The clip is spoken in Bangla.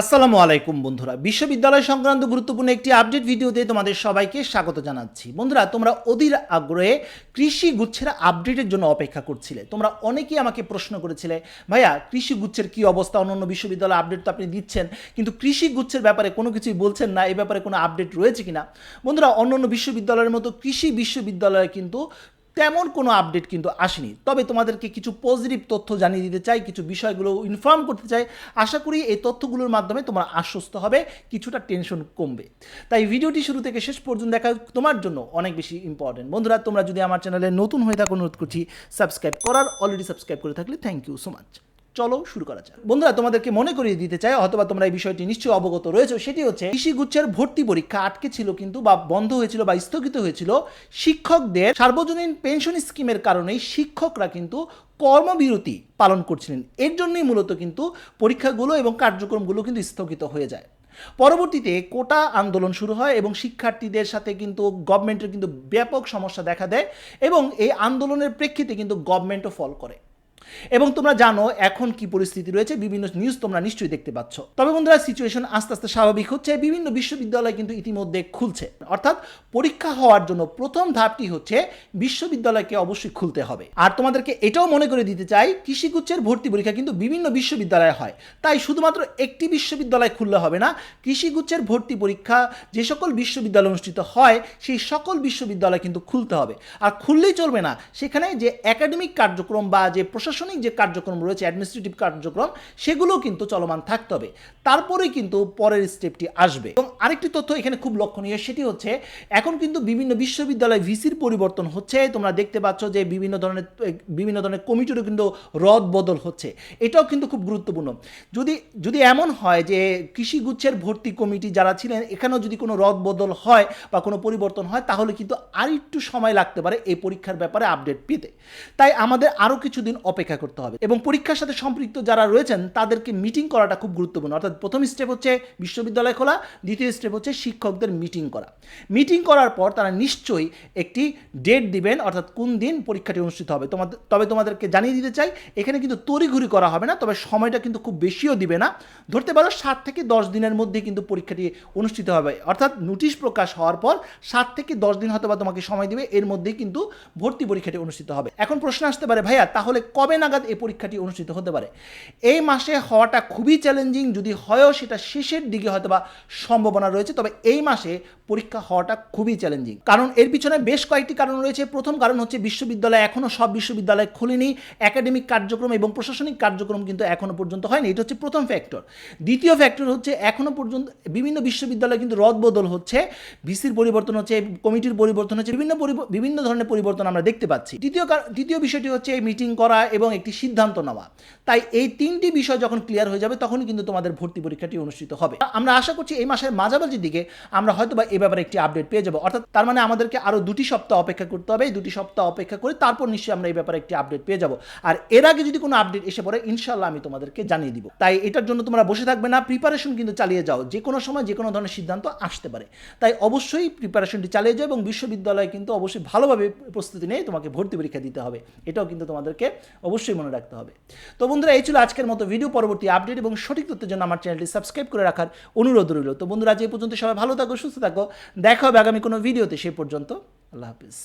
আসসালামু আলাইকুম বন্ধুরা। বিশ্ববিদ্যালয় সংক্রান্ত গুরুত্বপূর্ণ একটি আপডেট ভিডিওতে তোমাদের সবাইকে স্বাগত জানাচ্ছি। বন্ধুরা, তোমরা অধীর আগ্রহে কৃষি গুচ্ছের আপডেটের জন্য অপেক্ষা করছিলে। তোমরা অনেকেই আমাকে প্রশ্ন করেছিলে, ভাইয়া, কৃষি গুচ্ছের কি অবস্থা? অন্যান্য বিশ্ববিদ্যালয় আপডেট তো আপনি দিচ্ছেন, কিন্তু কৃষি গুচ্ছের ব্যাপারে কোনো কিছুই বলছেন না এই ব্যাপারে কোনো আপডেট রয়েছে কিনা? বন্ধুরা, অন্যান্য বিশ্ববিদ্যালয়ের মতো কৃষি বিশ্ববিদ্যালয়ে কিন্তু তেমন কোনো আপডেট কিন্তু আসেনি। তবে তোমাদেরকে কিছু পজিটিভ তথ্য জানিয়ে দিতে চাই, কিছু বিষয়গুলো ইনফর্ম করতে চাই। আশা করি এই তথ্যগুলোর মাধ্যমে তোমার আশ্বস্ত হবে, কিছুটা টেনশন কমবে। তাই ভিডিওটি শুরু থেকে শেষ পর্যন্ত দেখা তোমার জন্য অনেক বেশি ইম্পর্টেন্ট বন্ধুরা, তোমরা যদি আমার চ্যানেলে নতুন হয়ে থাকো, অনুরোধ করছি সাবস্ক্রাইব করার অলরেডি সাবস্ক্রাইব করে থাকলে থ্যাংক ইউ সো মাচ চলো শুরু করা যাক। বন্ধুরা, তোমাদেরকে মনে করিয়ে দিতে চাই, অথবা তোমরা এই বিষয়টি নিশ্চয়ই অবগত রয়েছে, সেটি হচ্ছে কৃষিগুচ্ছের ভর্তি পরীক্ষা আটকে ছিল কিন্তু বা বন্ধ হয়েছিল বা স্থগিত হয়েছিল শিক্ষকদের সার্বজনীন পেনশন স্কিমের কারণেই শিক্ষকরা কিন্তু কর্মবিরতি পালন করছিলেন। এর জন্যই মূলত কিন্তু পরীক্ষাগুলো এবং কার্যক্রমগুলো কিন্তু স্থগিত হয়ে যায়। পরবর্তীতে কোটা আন্দোলন শুরু হয় এবং শিক্ষার্থীদের সাথে কিন্তু গভর্নমেন্টের কিন্তু ব্যাপক সমস্যা দেখা দেয় এবং এই আন্দোলনের প্রেক্ষিতে কিন্তু গভর্নমেন্টও ফল করে। এবং তোমরা জানো এখন কি পরিস্থিতি রয়েছে, বিভিন্ন নিউজ তোমরা নিশ্চয়ই দেখতে পাচ্ছ। তবে বন্ধুরা সিচুয়েশন আস্তে আস্তে স্বাভাবিক হচ্ছে, বিভিন্ন বিশ্ববিদ্যালয় কিন্তু ইতিমধ্যে খুলছে। অর্থাৎ পরীক্ষা হওয়ার জন্য প্রথম ধাপটি হচ্ছে বিশ্ববিদ্যালয়কে অবশ্যই খুলতে হবে। আর তোমাদেরকে এটাও মনে করে দিতে চাই, কৃষিগুচ্ছের ভর্তি পরীক্ষা কিন্তু বিভিন্ন বিশ্ববিদ্যালয়ে হয়। তাই শুধুমাত্র একটি বিশ্ববিদ্যালয় খুললে হবে না, কৃষিগুচ্ছের ভর্তি পরীক্ষা যে সকল বিশ্ববিদ্যালয় অনুষ্ঠিত হয়, সেই সকল বিশ্ববিদ্যালয় কিন্তু খুলতে হবে। আর খুললেই চলবে না, সেখানে যে একাডেমিক কার্যক্রম বা যে প্রশাসনিক যে কার্যক্রম রয়েছে অ্যাডমিনিস্ট্রেটিভ কার্যক্রম, সেগুলো কিন্তু চলমান থাকতে হবে। তারপরেই কিন্তু পরের স্টেপটি আসবে। এবং আরেকটি তথ্য এখানে খুব লক্ষণীয়, সেটি হচ্ছে এখন কিন্তু বিভিন্ন বিশ্ববিদ্যালয় ভিসির পরিবর্তন হচ্ছে। তোমরা দেখতে পাচ্ছ যে বিভিন্ন ধরনের বিভিন্ন ধরনের কমিটিরও কিন্তু রদ বদল হচ্ছে। এটাও কিন্তু খুব গুরুত্বপূর্ণ। যদি যদি এমন হয় যে কৃষিগুচ্ছের ভর্তি কমিটি যারা ছিলেন, এখানেও যদি কোনো রদ বদল হয় বা কোনো পরিবর্তন হয়, তাহলে কিন্তু আর একটু সময় লাগতে পারে এই পরীক্ষার ব্যাপারে আপডেট পেতে। তাই আমাদের আরও কিছুদিন অপেক্ষা করতে হবে এবং পরীক্ষার সাথে সম্পৃক্ত যারা রয়েছেন, তাদেরকে মিটিং করাটা খুব গুরুত্বপূর্ণ। অর্থাৎ প্রথম স্টেপ হচ্ছে বিশ্ববিদ্যালয় খোলা, দ্বিতীয় স্টেপ হচ্ছে শিক্ষকদের মিটিং করা। মিটিং করার পর তারা নিশ্চয়ই একটি ডেট দিবেন, অর্থাৎ কোন দিন পরীক্ষাটি অনুষ্ঠিত হবে। তোমাদের তবে তোমাদেরকে জানিয়ে দিতে চাই, এখানে কিন্তু তড়িঘড়ি করা হবে না, তবে সময়টা কিন্তু খুব বেশিও দিবে না। ধরতে পারো সাত থেকে দশ দিনের মধ্যে কিন্তু পরীক্ষাটি অনুষ্ঠিত হবে। অর্থাৎ নোটিশ প্রকাশ হওয়ার পর সাত থেকে দশ দিন হয়তো বা তোমাকে সময় দিবে, এর মধ্যেই কিন্তু ভর্তি পরীক্ষাটি অনুষ্ঠিত হবে। এখন প্রশ্ন আসতে পারে, ভাইয়া, তাহলে কবে নাগাদ এই পরীক্ষাটি অনুষ্ঠিত হতে পারে? এই মাসে হওয়াটা খুবই চ্যালেঞ্জিং যদি হয়ও সেটা শেষের দিকে হয়তো বা সম্ভাবনা রয়েছে, তবে এই মাসে পরীক্ষা হওয়াটা খুবই চ্যালেঞ্জিং কারণ এর পিছনে বেশ কয়েকটি কারণ রয়েছে। প্রথম কারণ হচ্ছে বিশ্ববিদ্যালয় এখনও সব বিশ্ববিদ্যালয় খুলেনি। একাডেমিক কার্যক্রম এবং প্রশাসনিক কার্যক্রম কিন্তু এখনও পর্যন্ত হয়নি। এটা হচ্ছে প্রথম ফ্যাক্টর দ্বিতীয় ফ্যাক্টর হচ্ছে এখনও পর্যন্ত বিভিন্ন বিশ্ববিদ্যালয় কিন্তু রদবদল হচ্ছে। ভিসির পরিবর্তন হচ্ছে, কমিটির পরিবর্তন হচ্ছে, বিভিন্ন বিভিন্ন ধরনের পরিবর্তন আমরা দেখতে পাচ্ছি। কার- দ্বিতীয় বিষয়টি হচ্ছে এই মিটিং করা এবং একটি সিদ্ধান্ত নেওয়া। তাই এই তিনটি বিষয় যখন ক্লিয়ার হয়ে যাবে, তখনই কিন্তু তোমাদের ভর্তি পরীক্ষাটি অনুষ্ঠিত হবে। আমরা আশা করছি এই মাসের মাঝামাঝির দিকে আমরা হয়তো বা এ ব্যাপারে একটি আপডেট পেয়ে যাব। অর্থাৎ তার মানে আমাদেরকে আরও দুটি সপ্তাহ অপেক্ষা করতে হবে। এই দুটি সপ্তাহ অপেক্ষা করে তারপর নিশ্চয়ই আমরা এই ব্যাপারে একটি আপডেট পেয়ে যাব। আর এর আগে যদি কোনো আপডেট এসে পড়ে ইনশাল্লাহ আমি তোমাদেরকে জানিয়ে দিব। তাই এটার জন্য তোমরা বসে থাকবে না। প্রিপারেশন কিন্তু চালিয়ে যাও। যে কোনো সময় যে কোনো ধরনের সিদ্ধান্ত আসতে পারে। তাই অবশ্যই প্রিপারেশনটি চালিয়ে যাও এবং বিশ্ববিদ্যালয়ে কিন্তু অবশ্যই ভালোভাবে প্রস্তুতি নিয়ে তোমাকে ভর্তি পরীক্ষা দিতে হবে। এটাও কিন্তু তোমাদেরকে অবশ্যই মনে রাখতে হবে। তো বন্ধুরা, এই ছিল আজকের মতো ভিডিও পরবর্তী আপডেট এবং সঠিক তথ্যের জন্য আমার চ্যানেলটি সাবস্ক্রাইব করে রাখার অনুরোধ রইল। তো বন্ধুরা আজ এই পর্যন্ত সবাই ভালো থাকো, সুস্থ থাকো। দেখা হবে আগামী কোনো ভিডিওতে সেই পর্যন্ত আল্লাহ হাফিজ।